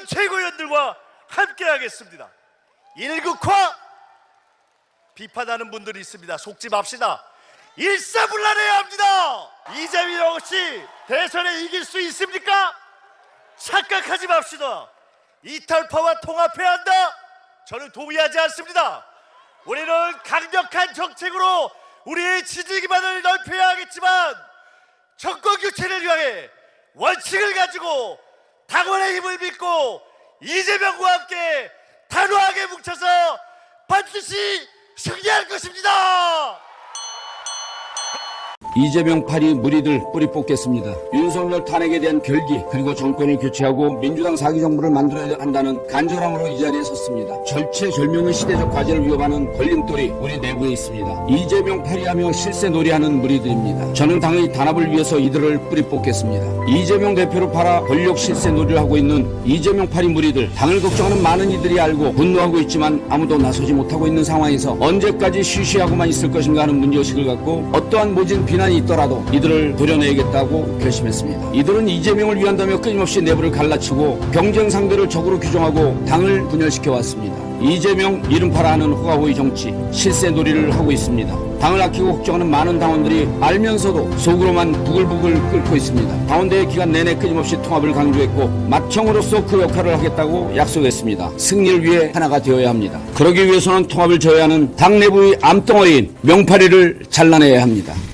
모든 최고위원들과 함께하겠습니다. 일극화 비판하는 분들이 있습니다. 속지 맙시다. 일사불란해야 합니다. 이재명 씨 대선에 이길 수 있습니까? 착각하지 맙시다. 이탈파와 통합해야 한다. 저는 동의하지 않습니다. 우리는 강력한 정책으로 우리의 지지 기반을 넓혀야 하겠지만 정권 교체를 위하여 원칙을 가지고 당원의 힘을 믿고 이재명과 함께 단호하게 뭉쳐서 반드시 승리할 것입니다. 이재명 파리 무리들 뿌리 뽑겠습니다. 윤석열 탄핵에 대한 결기 그리고 정권을 교체하고 민주당 사기 정부를 만들어야 한다는 간절함으로 이 자리에 섰습니다. 절체절명의 시대적 과제를 위협하는 걸림돌이 우리 내부에 있습니다. 이재명 파리하며 실세 놀이하는 무리들입니다. 저는 당의 단합을 위해서 이들을 뿌리 뽑겠습니다. 이재명 대표를 팔아 권력 실세 놀이를 하고 있는 이재명 파리 무리들 당을 걱정하는 많은 이들이 알고 분노하고 있지만 아무도 나서지 못하고 있는 상황에서 언제까지 쉬쉬하고만 있을 것인가 하는 문제의식을 갖고 어떠한 모진 비난 이 있더라도 이들을 도려내겠다고 결심했습니다. 이들은 이재명을 위한다며 끊임없이 내부를 갈라치고 경쟁 상대를 적으로 규정하고 당을 분열시켜 왔습니다. 이재명 이름 팔아 하는 호가호의 정치 실세 놀이를 하고 있습니다. 당을 아끼고 걱정하는 많은 당원들이 알면서도 속으로만 부글부글 끓고 있습니다. 당원대회 기간 내내 끊임없이 통합을 강조했고 맏형으로서 그 역할을 하겠다고 약속했습니다. 승리를 위해 하나가 되어야 합니다. 그러기 위해서는 통합을 저해하는 당 내부의 암덩어리인 명파리를 잘라내야 합니다.